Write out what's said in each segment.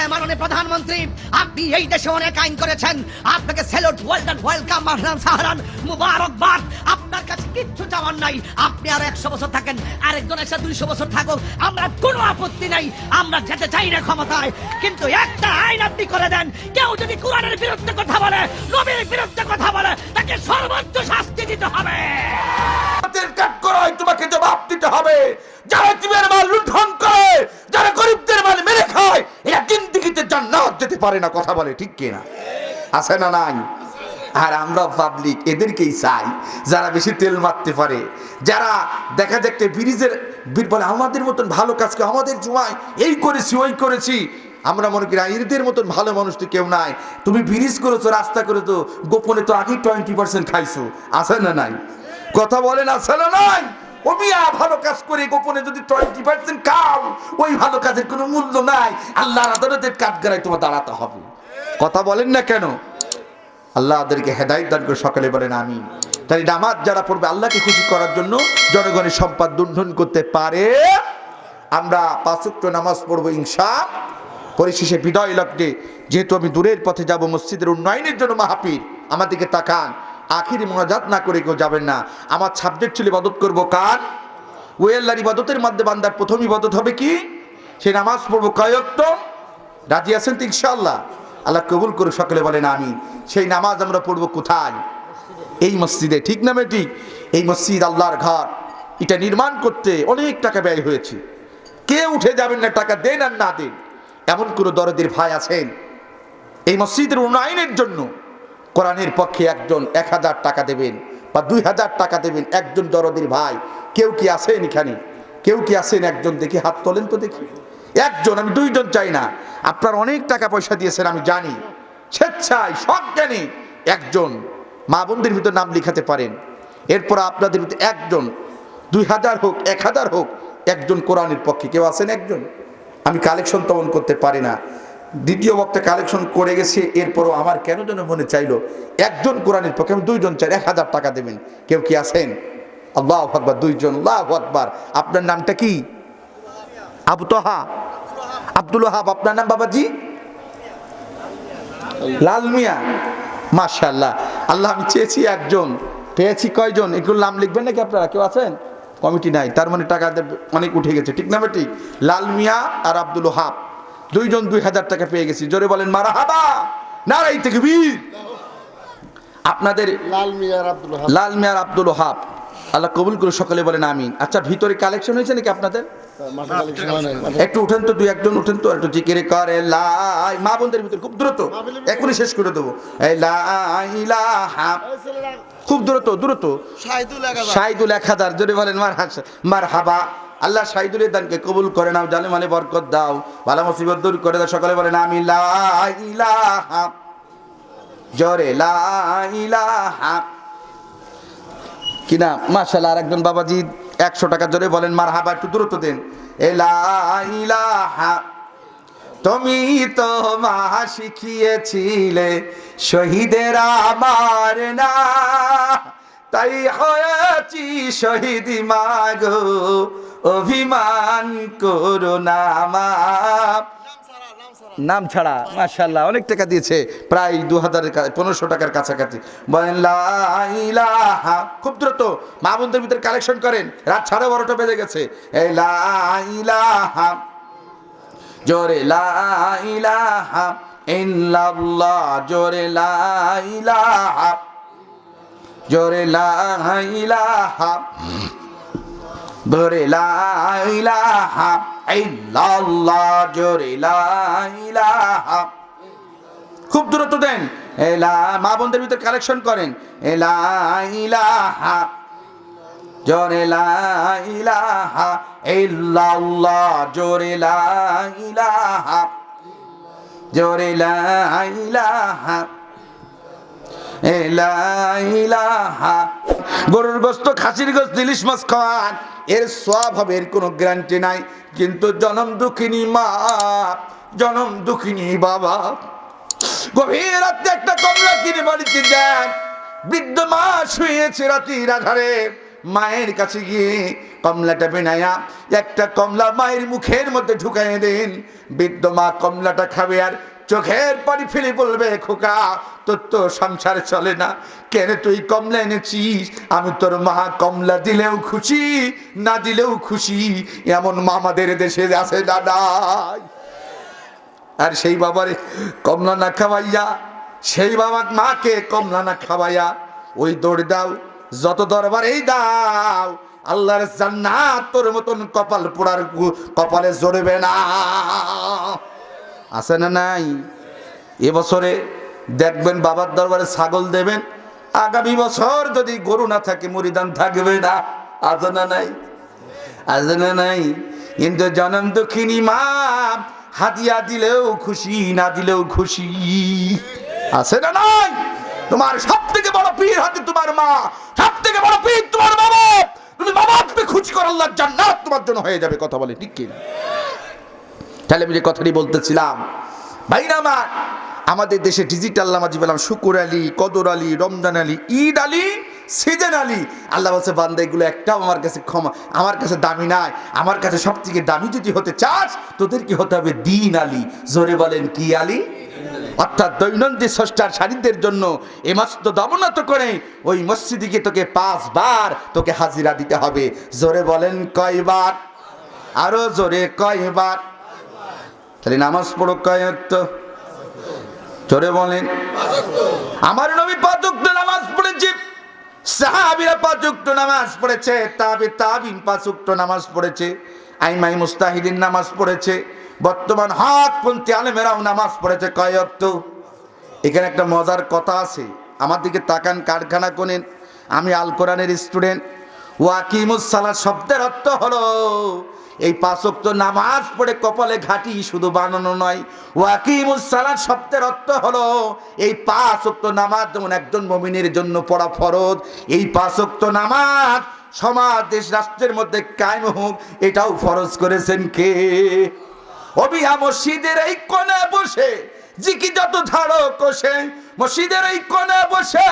হ্যাঁ মাননীয় প্রধানমন্ত্রী, আপনি এই দেশে অনেক আইন করেছেন। আপনাকে স্যালুট ওয়েলকাম ওয়েলকাম, মাহরাম, সাহারান, মুবারকবাদ। আপনার কাছে কিচ্ছু চাওয়ার নাই। আপনি আর একশো বছর থাকেন, আরেকজন এসে দুইশো বছর থাকুক। আমরা কোনো আপত্তি নাই। আমরা যেতে চাই না ক্ষমতায়। কিন্তু একটা আইন আপনি করে দেন। কেউ যদি কোরআনের বিরুদ্ধে কথা বলে, নবীর বিরুদ্ধে কথা বলে, তাকে সর্বোচ্চ শাস্তি দিতে হবে। তোমাকে জবাব দিতে হবে। যারা জীবের মাল লুণ্ঠন করে যারা গরিবদের মাল মেরে খায় এরা জিন্দিগিতে জান্নাত যেতে পারে না কথা বলে ঠিক আছে না নাই? আর আমরা পাবলিক এদেরকেই চাই যারা বেশি তেল মারতে পারে যারা দেখা ব্রিজের বীর বলে আমাদের মতন ভালো কাজ করে আমাদের জুমায় এই করেছি ওই করেছি। আমরা মনে করি "আহ, এদের মতন ভালো মানুষ তো কেউ নাই। তুমি ব্রিজ করেছ রাস্তা করেছ গোপনে তো আগেই টোয়েন্টি পার্সেন্ট খাইছো। আছে না নাই? কথা বলেন আছে না নাই? ও মিয়া ভালো কাজ করে গোপনে যদি টোয়েন্টি পার্সেন্ট খাও ওই ভালো কাজের কোনো মূল্য নাই। আল্লাহর আদালতের কাঠগড়ায় তোমার দাঁড়াতে হবে। কথা বলেন না কেন? আল্লাহ ওদেরকে হেদায়ত দান করে সকালে বলেন আমি তাই নামাজ যারা পড়বে, আল্লাহকে খুশি করার জন্য জনগণের সম্পদ লুণ্ঠন করতে পারে। আমরা পাঁচক্য নামাজ পড়ব, ইনশা পরিশেষে বিদায় লগ্নে যেহেতু আমি দূরের পথে যাব, মসজিদের উন্নয়নের জন্য মাহাপীর। আমার দিকে তাকান। আখিরি মোনাজাত না করে কেউ যাবেন না। আমার সাবজেক্ট ছিল ইবাদত করব কার? ওয়েল্লার ইবাদতের মধ্যে বান্দার প্রথম ইবাদত হবে কি? সে নামাজ পড়ব কয়ক্ত রাজি আছেন তো ইনশাল্লাহ আল্লাহ কবুল করে সকলে বলেন আমি সেই নামাজ আমরা পড়ব কোথায়? এই মসজিদে, ঠিক না ঠিক? এই মসজিদ আল্লাহর ঘর। এটা নির্মাণ করতে অনেক টাকা ব্যয় হয়েছে। কে উঠে যাবেন না, টাকা দেন আর না দেন। এমন কোনো দরদের ভাই আছেন? এই মসজিদের উন্নয়নের জন্য কোরআনের পক্ষে একজন এক হাজার টাকা দেবেন বা দুই হাজার টাকা দেবেন একজন দরদের ভাই। কেউ কি আছেন এখানে? কেউ কি আছেন একজন? দেখি হাত তোলেন তো দেখি। একজন, আমি দুইজন চাই না। আপনার অনেক টাকা পয়সা দিয়েছেন, আমি জানি। স্বেচ্ছায়, সজ্ঞানে একজন। মা বোনদের ভিতর নাম লিখাতে পারেন। এরপর আপনাদের ভিতরে একজন। দুই হাজার হোক, এক হাজার হোক, একজন কোরআনের পক্ষে। কেউ আছেন একজন? আমি কালেকশন তেমন করতে পারি না। দ্বিতীয় বক্তা কালেকশন করে গেছে, এরপরও আমার কেন যেন মনে চাইলো, একজন কোরআনের পক্ষে আমি দুইজন চাই, এক হাজার টাকা দেবেন। কেউ কি আছেন? আল্লাহ আকবর, দুইজন, আল্লাহ আকবর। আপনার নামটা কি? আবু তহা। আব্দুল হাব আপনার নাম বাবাজি? লাল মিয়া। মাশাল্লাহ আল্লাহ, আমি চেয়েছি একজন। পেয়েছি কয়জন? এগুলো নাম লিখবেন নাকি আপনারা? কেউ আছেন? কমিটি নাই। তার মানে টাকা অনেক উঠে গেছে। ঠিক না বেটি? লাল মিয়া আর আব্দুল ওহাব দুইজন দুই হাজার টাকা পেয়ে গেছি। জোরে বলেন মারা হাবা নারাই থেকে বীর আপনাদের লাল মিয়ার আব্দুল হাব লাল মিয়ার আব্দুল ওহাব আল্লাহ কবুল করে সকালে বলেন আমিন। আচ্ছা ভিতরে কালেকশন হয়েছে নাকি আপনাদের? একটু উঠেন তো দুই একজন উঠেন তো একটু জিকিরে করে লাই। মা বোনদের ভিতরে খুব দ্রুত এখনই শেষ করে দেবো। খুব দ্রুত দ্রুত। শাহিদুল এক হাজার। জোরে বলেন মার মার হাবা আল্লাহ শাহিদুলের দানকে কবুল করে নাও জালে মানে বরকত দাও। ভালো মুসিবত দূর করে দাও। সকালে বলেন আমি লাইলাহা জোরে লাইলাহা কিনা মাশাল্লাহ আর একজন বাবাজি একশো টাকা জোরে বলেন মার হাবা একটু দূরত্ব দেন। এলাহা তুমি তো মা শিখিয়েছিলে, শহীদের আমার না। তাই হয়েছি শহীদ মাগো। অভিমান করো না নাম ছাড়া মাশাল্লাহ অনেক টাকা দিয়েছে, প্রায় দু হাজারের পনেরোশো টাকার কাছাকাছি। বলেন খুব দ্রুত, মা বোনদের ভিতরে কালেকশন করেন, রাত সাড়ে বারোটা বেজে গেছে। জোরে জোরে জোরে লাইলাহা ইল্লাল্লাহ, জোরে খুব দূরত্ব দেন। এলা মা বোনদের ভিতরে কালেকশন করেন। এলা ইলাহা, জোরে জোরে জোরে এলা ইলাহা গরুর গোস্ত, খাসির গোস্ত, ইলিশ মাছ খাওয়ান এর সব হবে এর কোনো গ্যারান্টি নাই। কিন্তু জনম দুঃখিনী মা, জনম দুঃখিনী বাবা। গভীর রাতে একটা কমলা কিনে বাড়িতে দেন। বৃদ্ধ মা শুয়েছে রাতির আধারে। মায়ের কাছে গিয়ে কমলাটা বেনায়া একটা কমলা মায়ের মুখের মধ্যে ঢুকাই দিন। বৃদ্ধ মা কমলাটা খাবে আর চোখের পানি ফেলে বলবে, খোকা, তোর তো সংসার চলে না। কেন তুই কমলা এনেছিস? আমি তোর মা কমলা দিলেও খুশি, না দিলেও খুশি। এমন মামাদের দেশে আছে দাদাই আর সেই বাবারে কমলা না খাওয়াইয়া, সেই বাবা মাকে কমলা না খাওয়াইয়া, ওই দৌড় দাও, যত দরবারেই দাও, আল্লাহর জান্নাত তোর মতন কপাল পোড়ার কপালে জড়বে না। আছে না নাই? এবছরে দেখবেন বাবার দরবারে ছাগল দেবেন, আগামী বছর যদি গরু না থাকে মরিদান থাকবে না। আছে না নাই? আছে না নাই? কিন্তু জনম দুঃখিনী মা, হাতিয়া দিলেও খুশি, না দিলেও খুশি। আছে না নাই? তোমার সব থেকে বড় পীর হাতে তোমার মা সব থেকে বড় পীর তোমার বাবা। তুমি বাবা, তুমি খুশি কর আল্লাহ জান্নাত তোমার জন্য হয়ে যাবে কথা বলে, ঠিক কি না? তাহলে আমি যে কথাটি বলতেছিলাম ভাই না আমার, আমাদের দেশে ডিজিটাল নামাজি বললাম শুকুর আলী, কদর আলী, রমজান আলী, ঈদ আলী, সিজন আলী, আল্লাহ বলছে, বান্দা, এগুলো একটাও আমার কাছে ক্ষমা, আমার কাছে দামি নাই, আমার কাছে সব থেকে দামি যদি হতে চাস, তোদের কি হতে হবে? দিন আলী। জোরে বলেন, কি আলী? অর্থাৎ দৈনন্দিন ষষ্ঠার শাড়িদের জন্য এ মাস্ত দমনত করে ওই মসজিদিকে তোকে পাঁচবার তোকে হাজিরা দিতে হবে। জোরে বলেন, কয়বার? আরও জোরে, কয়বার? তাহলে নামাজ পড়ো কয়েক জোরে বলেন। আমার নবী পাঁচুক্ত নামাজ পড়েছে। সাহাবিরা পাঁচুক্ত নামাজ পড়েছে। তাবি তাবিন পাঁচুক্ত নামাজ পড়েছে। আইমাই মুস্তাহিদিন নামাজ পড়েছে। বর্তমান হাতপন্থী আলেমেরাও নামাজ পড়েছে কয়েক এখানে একটা মজার কথা আছে। আমার দিকে তাকান কারখানা কোনেন আমি আল কোরআনের স্টুডেন্ট। ওয়াকিমুস সালাত শব্দের অর্থ হলো এই পাঁচক্ত নামাজ পড়ে কপালে ঘাটি শুধু বানানো নয়। ওয়াকিমুস সালাত শব্দের অর্থ হলো, এই পাঁচক্ত নামাজ যেমন একজন মমিনের জন্য পড়া ফরজ, এই পাঁচক্ত নামাজ সমাজ, দেশ, রাষ্ট্রের মধ্যে কায়েম হোক, এটাও ফরজ করেছেন কে? অবিহা মসজিদের এই কোণে বসে, জিকি যত ঝাড়ো কষে, মসজিদের এই কোণে বসে,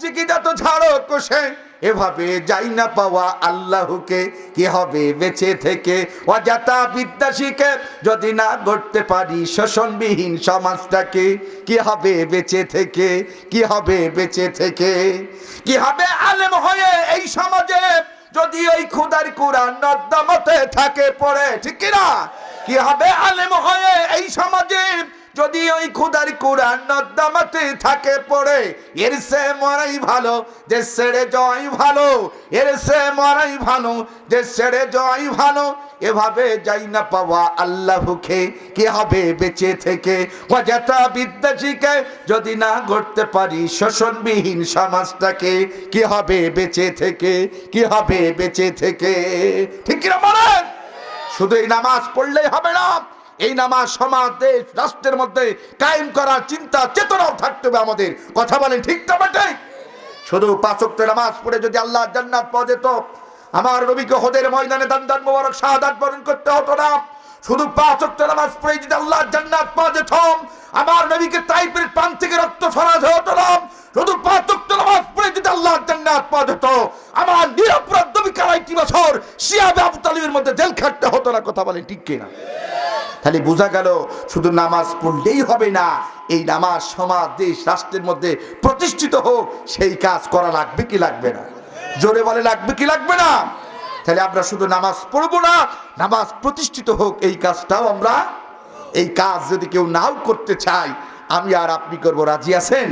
জিকি যত ঝাড়ো কষে এভাবে যাই না পাওয়া আল্লাহকে, কি হবে বেঁচে থেকে? অজাতা বিদ্যা শিখে যদি না গড়তে পারি শোষণবিহীন সমাজটাকে, কি হবে বেঁচে থেকে? কি হবে বেঁচে থেকে? কি হবে আলেম হয়ে এই সমাজে? যদি ওই খুদার কুরআন নর্দমতে থাকে পড়ে, ঠিক কিনা? কি হবে আলেম হয়ে এই সমাজে? যদি ওই খুদার কুরআন নর্দমাতে থাকে পড়ে, এর সে মরাই ভালো, যে ছেড়ে জয় ভালো, এর সে মরাই ভালো, যে ছেড়ে জয় ভালো, এভাবে যাই না পাওয়া আল্লাহকে, কি হবে বেঁচে থেকে? অযথা বিদ্যা যদি না গড়তে পারি, শোষণবিহীন সমাজটাকে, কি হবে বেঁচে থেকে? কি হবে বেঁচে থেকে? ঠিক কিনা বলেন? শুধু এই নামাজ পড়লেই হবে না। এই নামাজ সমাজ, দেশ, রাষ্ট্রের মধ্যে কায়েম করার চিন্তা, চেতনাও থাকতে হবে আমাদের। কথা বলেন ঠিক তো বটে? শুধু পাঁচক্ত নামাজ পড়ে যদি আল্লাহ জান্নাত পাওয়া যেত, আমার নবীকে হোদের ময়দানে দান দান মোবারক, শাহাদাত বরণ করতে হতো না। শুধু পাঁচ ওয়াক্ত নামাজ পড়ে যদি আল্লাহ জান্নাত পাওয়া যেত, আমার নবীকে তাইপের প্রাণ থেকে রক্ত সরাজ হতো না। শুধু পাঁচ ওয়াক্ত নামাজ পড়ে যদি আল্লাহ জান্নাত পাওয়া যেত, আমার নিরপরাধ নবী কারাইটি বছর শিয়াবে আবু তালিবের মধ্যে জেল খাটতে হতো না। কথা বলেন ঠিক কিনা? তাহলে বোঝা গেল শুধু নামাজ পড়লেই হবে না, এই নামাজ সমাজ, দেশ, রাষ্ট্রের মধ্যে প্রতিষ্ঠিত হোক, সেই কাজ করা লাগবে কি লাগবে না? জোরে বলে লাগবে কি লাগবে না? তাহলে আমরা শুধু নামাজ পড়ব না, নামাজ প্রতিষ্ঠিত হোক, এই কাজটাও আমরা, এই কাজ যদি কেউ নাও করতে চাই আমি আর আপনি করব, রাজি আছেন?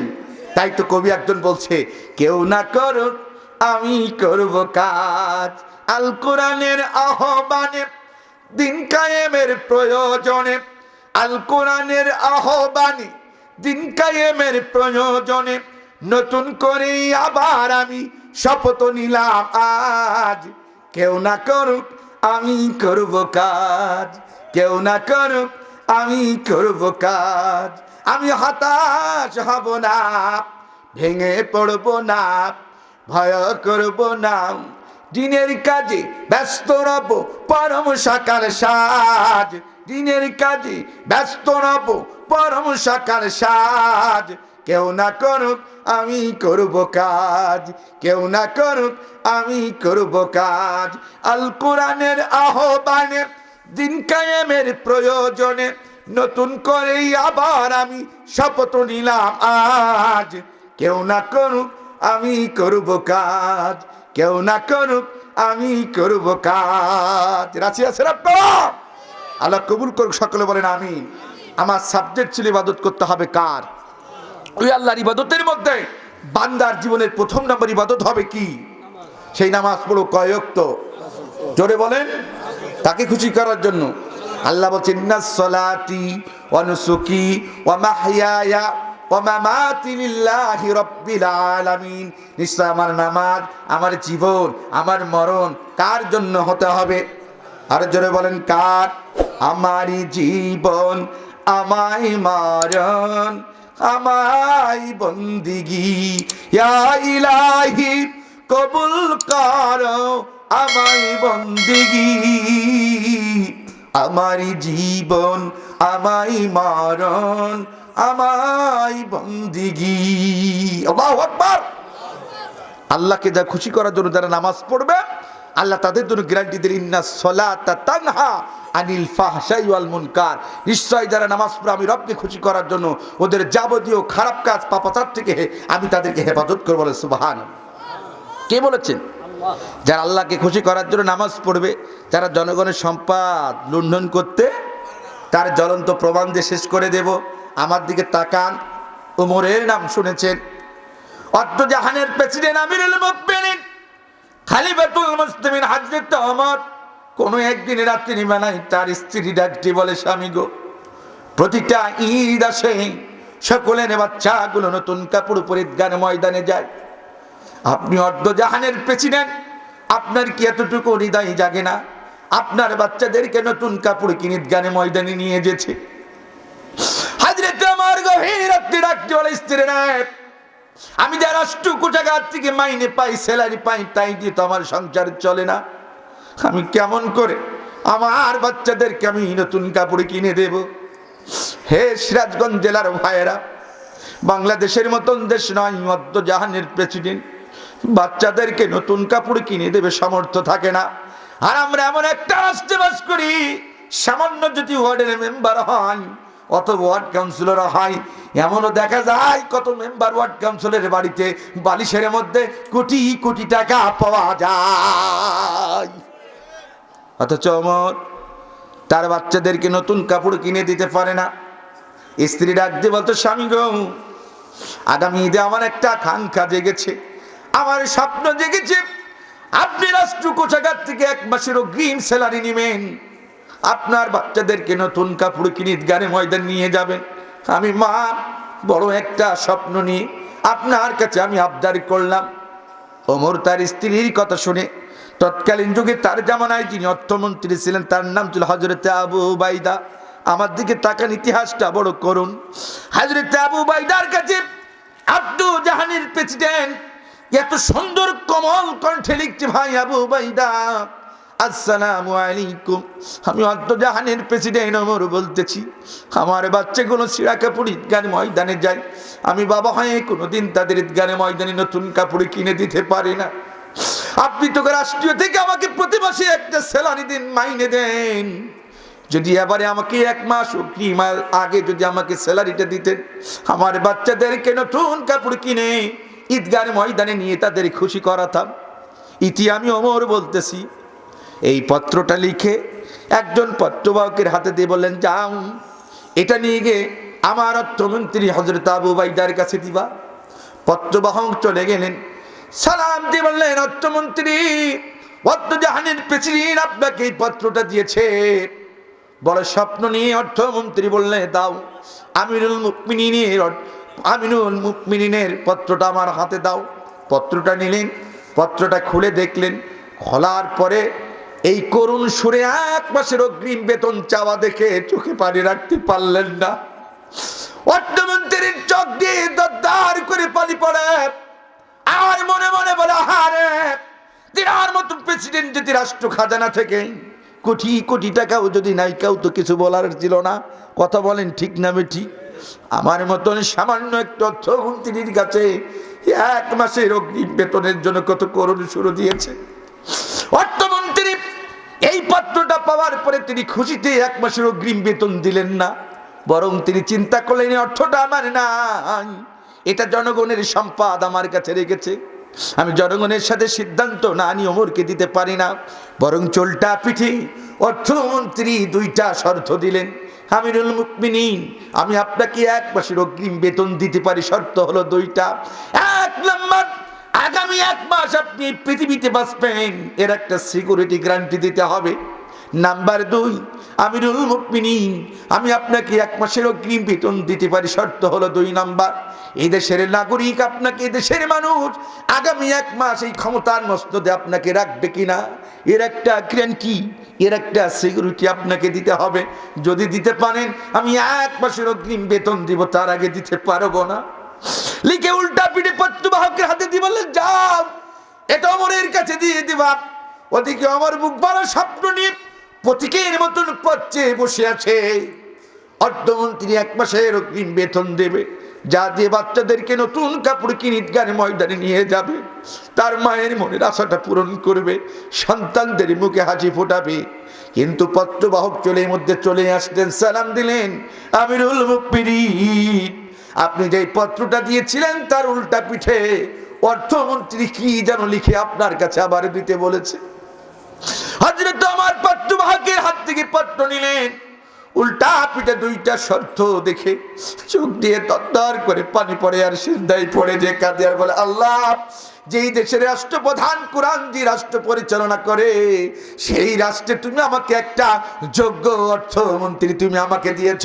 তাই তো কবি একজন বলছে, কেউ না করুক, আমি করব কাজ। আল কোরআনের আহ্বানে দিন কায়েমের প্রয়োজনে আল কোরআনের আহ্বানে দিন কায়েমের প্রয়োজনে, নতুন করে আবার আমি শপথ নিলাম, আজ কেউ না করুক আমি করব কাজ, কেউ না করুক আমি করব কাজ, আমি হতাশ হব না, ভেঙে পড়ব না, ভয় করব না দিনের কাজে ব্যস্ত রব, পরম সকাল সাজ। দিনের কাজে ব্যস্ত রব, পরম সকাল সাজ। কেউ না করুক, আমি করব কাজ। কেউ না করুক, আমি করব কাজ। আল কোরআনের আহ্বানে দিন কায়েমের প্রয়োজনে নতুন করেই আবার আমি শপথ নিলাম আজ। কেউ না করুক, আমি করব কাজ। কেউ না করুক, আমি করব কাজ। রাশি আছে আল্লাহ কবুল করুক, সকলে বলেন আমি আমার সাবজেক্ট ছিল ইবাদত করতে হবে কার? ওই আল্লাহর ইবাদতের মধ্যে বান্দার জীবনের প্রথম নম্বর ইবাদত হবে কি? সেই নামাজ পড়ো কয়ক তো জোরে বলেন, তাকে খুশি করার জন্য। আল্লাহ বলছেন সলাতি ওয়া নুসুকি ওয়া আমার নামাজ, আমার জীবন, আমার মরণ কার জন্য হতে হবে? আর জোরে বলেন, কার? আমারই জীবন, আমায় মারণ, আমায় বন্দিগি। ইলাহি, কবুল করো, আমায় বন্দিগি। আমারই জীবন, আমায় মারণ আমায় বন্দিগি। আকবার। আল্লাহকে যা খুশি করার জন্য যারা নামাজ পড়বে, আল্লাহ তাদের জন্য গ্যারান্টি দিলেন, ইন্না সলাতা তানহা আনিল ফাহশাই ওয়াল মুনকার। নিশ্চয় যারা নামাজ পড়ে, আমি রবকে খুশি করার জন্য ওদের যাবতীয় খারাপ কাজ পাপাচার থেকে আমি তাদেরকে হেফাজত করব বলে সুবহান কে বলেছেন? যারা আল্লাহকে খুশি করার জন্য নামাজ পড়বে, যারা জনগণের সম্পদ লুণ্ঠন করতে, তার জ্বলন্ত প্রমাণ দিয়ে শেষ করে দেব। আমার দিকে তাকান। উমরের নাম শুনেছেন। অর্ধজাহানের প্রেসিডেন্ট ওমর কোন একদিন রাত্রি তার স্ত্রী বলে, স্বামী গো, প্রতিটা সকলের বাচ্চাগুলো নতুন ময়দানে যায়। আপনি অর্ধজাহানের প্রেসিডেন্ট, আপনার কি এতটুকু হৃদয় জাগে না? আপনার বাচ্চাদেরকে নতুন কাপড় কিনে গানে ময়দানে নিয়ে যেছে। আমার বলে, স্ত্রী নেয় আমি যে রাষ্ট্র কোটাগার থেকে মাইনে পাই, স্যালারি পাই, তাই দিয়ে তো আমার সংসার চলে না। আমি কেমন করে আমার বাচ্চাদেরকে আমি নতুন কাপড় কিনে দেব? হে সিরাজগঞ্জ জেলার ভাইয়েরা, বাংলাদেশের মতন দেশ নয়, মধ্য জাহানের প্রেসিডেন্ট। বাচ্চাদেরকে নতুন কাপড় কিনে দেবে সামর্থ্য থাকে না। আর আমরা এমন একটা রাষ্ট্রে বাস করি, সামান্য যদি ওয়ার্ডের মেম্বার হয় অত ওয়ার্ড কাউন্সিলর হয়, এমনও দেখা যায় কত মেম্বার ওয়ার্ড কাউন্সিলের বাড়িতে বালিশের মধ্যে কোটি কোটি টাকা পাওয়া যায়। অথচ অমর, তার বাচ্চাদেরকে নতুন কাপড় কিনে দিতে পারে না। স্ত্রী ডাক দিয়ে বলতো, স্বামী গো, আগামী ঈদে আমার একটা আকাঙ্ক্ষা জেগেছে, আমার স্বপ্ন জেগেছে। আপনি রাষ্ট্র কোষাগার থেকে এক মাসের অগ্রিম স্যালারি নেবেন। আপনার বাচ্চাদেরকে নতুন কাপড় কিনে গানে ময়দান নিয়ে যাবেন। আমি মা, বড় একটা স্বপ্ন নিয়ে আপনার কাছে আমি আবদার করলাম। ওমর তার স্ত্রীর কথা শুনে তৎকালীন যুগে তার জামানায় যিনি অর্থমন্ত্রী ছিলেন, তার নাম ছিল হজরত আবু বাইদা আমার দিকে তাকান, ইতিহাসটা বড় করুন। হজরত আবু বাইদার কাছে আব্দু জাহানির প্রেসিডেন্ট, এত সুন্দর কমল কণ্ঠে লিখছে, ভাই আবু বাইদা আসসালামু আলাইকুম। আমি অর্ধজাহানের প্রেসিডেন্ট অমর বলতেছি, আমার বাচ্চাগুলো সিরা কাপড় ঈদগান ময়দানে যায়। আমি বাবা হয়ে কোনোদিন তাদের ঈদগানে ময়দানে নতুন কাপড় কিনে দিতে পারি না। আপনি তো রাষ্ট্রীয় থেকে আমাকে প্রতি মাসে একটা স্যালারি দিন মাইনে দেন। যদি এবারে আমাকে এক মাস অগ্রিম আগে যদি আমাকে স্যালারিটা দিতেন, আমার বাচ্চাদেরকে নতুন কাপড় কিনে ঈদগান ময়দানে নিয়ে তাদের খুশি করাতাম। ইতি আমি অমর বলতেছি এই পত্রটা লিখে একজন পত্রবাহকের হাতে দিয়ে বললেন, যাও, এটা নিয়ে গিয়ে আমার অর্থমন্ত্রী হজরত আবু বাইদার কাছে দিবা। পত্রবাহক চলে গেলেন, সালাম দিয়ে বললেন, অর্থমন্ত্রী, অর্থজাহানের প্রেসিডেন্ট আপনাকে এই পত্রটা দিয়েছে। বড় স্বপ্ন নিয়ে অর্থমন্ত্রী বললেন দাও, আমিরুল মুকমিনের আমিনুল মুকমিনের পত্রটা আমার হাতে দাও। পত্রটা নিলেন, পত্রটা খুলে দেখলেন, খোলার পরে এই করুণ সুরে এক মাসের অগ্রিম বেতন চাওয়া দেখে চোখে পানি রাখতে পারলেন না। অর্থমন্ত্রীর চোখ দিয়ে দরদার করে পানি পড়ে। আর মনে মনে বলে হারে তিনার মতো প্রেসিডেন্ট যদি রাষ্ট্র খাজানা থেকে কোটি কোটি টাকাও যদি নাই, কেউ তো কিছু বলার ছিল না। কথা বলেন ঠিক না ঠিক আমার মতন সামান্য একটু অর্থমন্ত্রীর কাছে এক মাসের অগ্রিম বেতনের জন্য কত করুণ শুরু দিয়েছে। অর্থমন্ত্রী এই পত্রটা পাওয়ার পরে তিনি খুশিতে এক মাসের অগ্রিম বেতন দিলেন না, বরং তিনি চিন্তা করলেন অর্থটা আমার নাই। এটা জনগণের সম্পদ আমার কাছে রেখেছে। আমি জনগণের সাথে সিদ্ধান্ত না নিয়ে ওমরকে দিতে পারি না। বরং চোলটা পিঠে অর্থমন্ত্রী দুইটা শর্ত দিলেন, আমিরুল মুকমিনিন, আমি আপনাকে এক মাসের অগ্রিম বেতন দিতে পারি। শর্ত হলো দুইটা। এক নম্বর আগামী এক মাস আপনি পৃথিবীতে বাঁচবেন। এর একটা সিকিউরিটি গ্যারান্টি দিতে হবে। নাম্বার দুই, আমিরুল মুকমিনিন আমি আপনাকে এক মাসের অগ্রিম বেতন দিতে পারি। শর্ত হলো দুই নাম্বার দেশের নাগরিক আপনাকে দেশের মানুষ আগামী এক মাস এই ক্ষমতার মস্তদে আপনাকে রাখবে কিনা, এর একটা গ্যারান্টি এর একটা সিকিউরিটি আপনাকে দিতে হবে। যদি দিতে পারেন, আমি এক মাসের অগ্রিম বেতন দিব, তার আগে দিতে পারব না। লিখে উল্টা পিঠে পত্রবাহকের হাতে দিয়ে বললেন, যাও এটা অমরের কাছে দিয়ে দিবা। ওদিকে আমার মুখ বড় স্বপ্ন নিয়ে প্রতীকের মতন পচ্ছে বসে আছে। অর্থমন্ত্রী এক মাসের অগ্রিম বেতন দেবে, যা দিয়ে বাচ্চাদেরকে নতুন কাপড় কিনে ঈদগাহের ময়দানে নিয়ে যাবে। তার মায়ের মনের আশাটা পূরণ করবে, সন্তানদের মুখে হাসি ফোটাবে। কিন্তু পত্রবাহক চলে মধ্যে চলে আসলেন, সালাম দিলেন, আমিরুল মুকবিরিন আপনি যে পত্রটা দিয়েছিলেন তার উল্টা পিঠে অর্থমন্ত্রী কি যেন লিখে আপনার কাছে আবার দিতে বলেছে। হজরত আমার পত্রবাহকের হাত থেকে পত্র নিলেন। উল্টা পিঠে দুইটা শর্ত দেখে চোখ দিয়ে তত্তর করে পানি পড়ে আর সিদ্ধাই পড়ে যে কাঁদে আর বলে, আল্লাহ, যেই দেশের রাষ্ট্রপ্রধান কোরআন যে রাষ্ট্র পরিচালনা করে, সেই রাষ্ট্রে তুমি আমাকে একটা যোগ্য অর্থমন্ত্রী তুমি আমাকে দিয়েছ।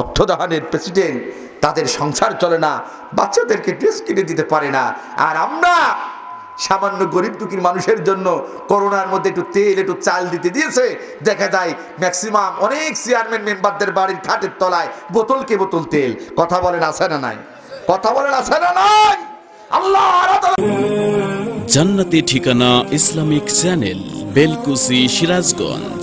অর্থদাহানের প্রেসিডেন্ট তাদের সংসার চলে না, বাচ্চাদেরকে ড্রেস কিনে দিতে পারে না। আর আমরা সামান্য গরিব দুঃখীর মানুষের জন্য করোনার মধ্যে একটু তেল, একটু চাল দিতে দিয়েছে। দেখা যায় ম্যাক্সিমাম অনেক চেয়ারম্যান মেম্বারদের বাড়ির খাটের তলায় বোতলকে বোতল তেল। কথা বলেন আছে না নাই? কথা বলেন আছে না নাই? আল্লাহ। জান্নাতি ঠিকানা ইসলামিক চ্যানেল, বেলকুসি সিরাজগঞ্জ।